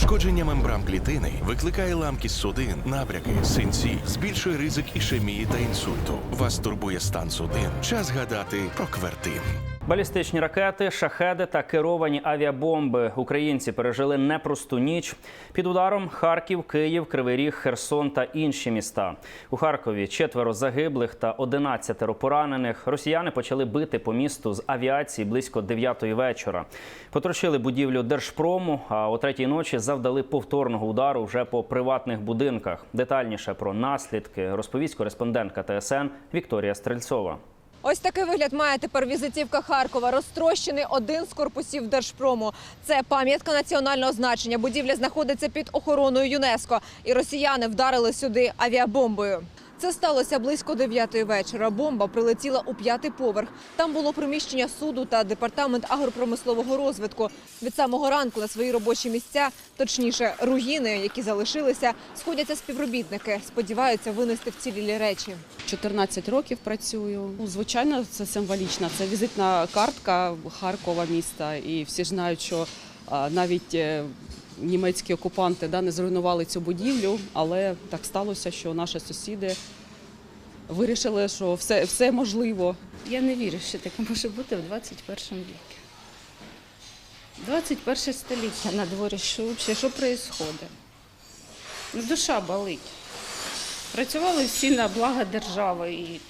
Пошкодження мембран клітини викликає ламкість судин, набряки, синці, збільшує ризик ішемії та інсульту. Вас турбує стан судин. Час гадати про квертин. Балістичні ракети, шахеди та керовані авіабомби. Українці пережили непросту ніч. Під ударом Харків, Київ, Кривий Ріг, Херсон та інші міста. У Харкові четверо загиблих та одинадцятеро поранених. Росіяни почали бити по місту з авіації близько 9 вечора. Потрощили будівлю Держпрому, а о третій ночі завдали повторного удару вже по приватних будинках. Детальніше про наслідки розповість кореспондентка ТСН Вікторія Стрельцова. Ось такий вигляд має тепер візитівка Харкова. Розтрощений один з корпусів Держпрому. Це пам'ятка національного значення. Будівля знаходиться під охороною ЮНЕСКО. І росіяни вдарили сюди авіабомбою. Це сталося близько 9 вечора. Бомба прилетіла у п'ятий поверх. Там було приміщення суду та департамент агропромислового розвитку. Від самого ранку на свої робочі місця, точніше, руїни, які залишилися, сходяться співробітники. Сподіваються винести вцілілі речі. 14 років працюю. Ну, звичайно, це символічно. Це візитна картка Харкова міста. І всі знають, що навіть е, німецькі окупанти да, не зруйнували цю будівлю, але так сталося, що наші сусіди вирішили, що все, все можливо. Я не вірю, що таке може бути в 21 віці. 21 століття на дворі, що взагалі, що відбувається? Ну, душа болить. Працювали всі на благо держави і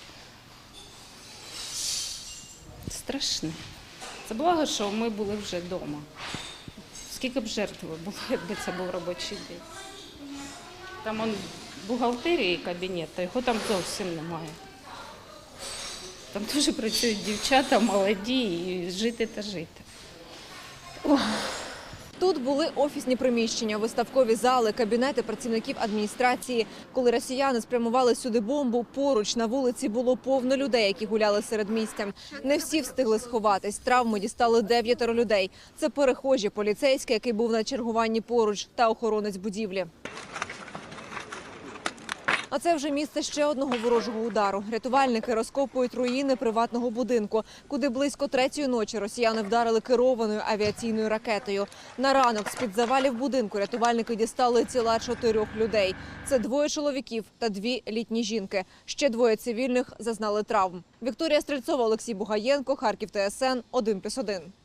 страшне. Це благо, що ми були вже вдома. Скільки б жертв було, якби це був робочий день. Там он бухгалтерії кабінет, а його там зовсім немає. Там теж працюють дівчата молоді і жити та жити. Тут були офісні приміщення, виставкові зали, кабінети працівників адміністрації. Коли росіяни спрямували сюди бомбу, поруч на вулиці було повно людей, які гуляли серед місця. Не всі встигли сховатись. Травми дістали дев'ятеро людей. Це перехожі, поліцейський, який був на чергуванні поруч, та охоронець будівлі. А це вже місце ще одного ворожого удару. Рятувальники розкопують руїни приватного будинку, куди близько третьої ночі росіяни вдарили керованою авіаційною ракетою. На ранок з-під завалів будинку рятувальники дістали тіла чотирьох людей. Це двоє чоловіків та дві літні жінки. Ще двоє цивільних зазнали травм. Вікторія Стрельцова, Олексій Бугаєнко, Харків ТСН 1+,1.